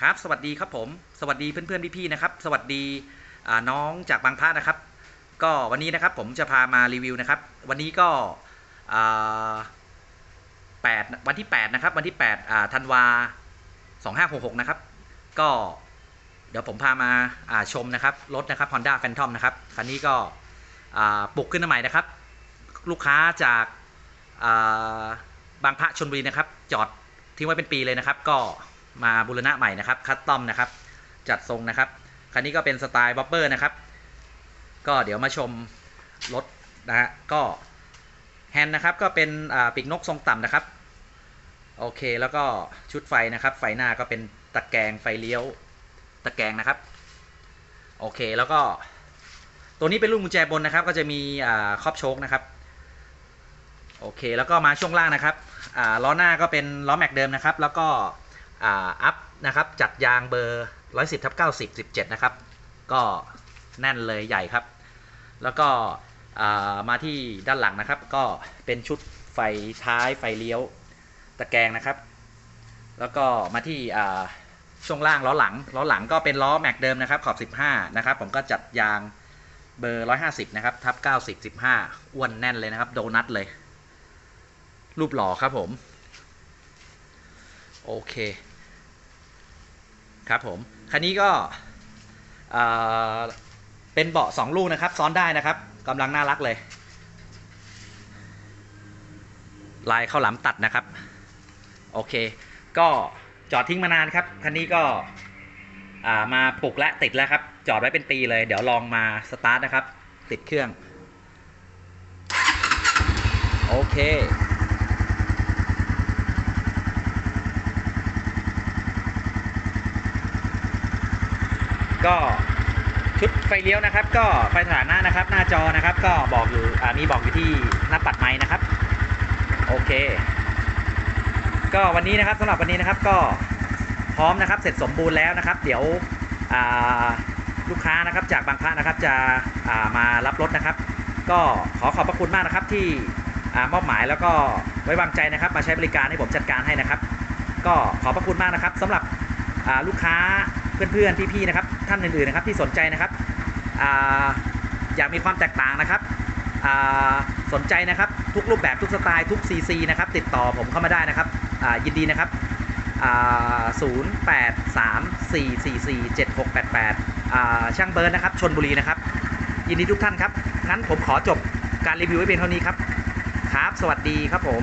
ครับ สวัสดีครับผม สวัสดีเพื่อนๆพี่ๆนะครับ สวัสดีน้องจากบางพระนะครับ ก็วันนี้นะครับผมจะพามารีวิวนะครับ วันนี้ก็แปดวันที่ 8 นะครับ วันที่8อ่าธันวา2566 นะครับ ก็เดี๋ยวผมพามาชมนะครับ รถนะครับ Honda Phantom นะครับ คันนี้ก็ปลุกขึ้นมาใหม่นะครับ ลูกค้าจากบางพระชนบุรีนะครับ จอดทิ้งไว้เป็นปีเลยนะครับ ก็ มาบูรณะใหม่นะครับคัสตอมนะครับจัดทรงนะครับคันนี้ก็เป็นสไตล์บ๊อบเบอร์นะครับ ก็เดี๋ยวมาชมรถนะฮะก็แฮนด์นะครับก็เป็นปีกนกทรงต่ำนะครับโอเคแล้วก็ชุดไฟนะครับ ไฟหน้าก็เป็นตะแกรงไฟเลี้ยวตะแกรงนะครับโอเคแล้วก็ตัวนี้เป็นลูกกุญแจบนนะครับ ก็จะมีครอบโชคนะครับโอเคแล้วก็มาช่วงล่างนะครับล้อหน้าก็เป็นล้อแม็กเดิมนะครับ แล้วก็ อัพนะครับจัดยางเบอร์ 110ทับ90 17 นะครับ ก็แน่นเลยใหญ่ครับ แล้วก็มาที่ด้านหลังนะครับ ก็เป็นชุดไฟท้ายไฟเลี้ยวตะแกรงนะครับ แล้วก็มาที่ช่วงล่างล้อหลังล้อหลังก็เป็นล้อแม็กเดิมนะครับ ขอบ 15 นะครับ ผมก็จัดยางเบอร์ 150 นะครับ ทับ 90 15 อ้วนแน่นเลยนะครับ โดนัทเลย รูปหล่อครับผม โอเค ครับผม คันนี้ก็เป็นเบาะสองลูกนะครับ ซ้อนได้นะครับกำลังน่ารักเลย ลายข้าวหลามตัดนะครับ โอเค ก็จอดทิ้งมานานครับ คันนี้ก็มาปลุกและติดแล้วครับ จอดไว้เป็นปีเลย เดี๋ยวลองมาสตาร์ทนะครับ ติดเครื่อง โอเค ก็ชุดไฟเลี้ยวนะครับ ก็ไฟสถานะนะครับ หน้าจอนะครับ ก็บอกอยู่อ่ามีบอกอยู่ที่หน้าปัดไม้นะครับ โอเค ก็วันนี้นะครับสำหรับวันนี้นะครับก็พร้อมนะครับ เสร็จสมบูรณ์แล้วนะครับ เดี๋ยวลูกค้านะครับจากบางพระนะครับจะามารับรถนะครับ ก็ขอขอบพระคุณมากนะครับที่มอบหมายแล้วก็ไว้วางใจนะครับ มาใช้บริการให้ผมจัดการให้นะครับ ก็ขอบพระคุณมากนะครับสำหรับลูกค้า เพื่อนๆพี่ๆนะครับท่านอื่นๆนะครับที่สนใจนะครับออยากมีความแตกต่างนะครับสนใจนะครับทุกรูปแบบทุกสไตล์ทุก CC นะครับติดต่อผมเข้ามาได้นะครับยินดีนะครับศูนย์แปดสามสี่สี่สี่เจ็ดหกแปดแปดช่างเบิร์นนะครับชนบุรีนะครับ ยินดีทุกท่านครับงั้นผมขอจบการรีวิวไว้เพียงเท่านี้ครับ ครับ สวัสดีครับผม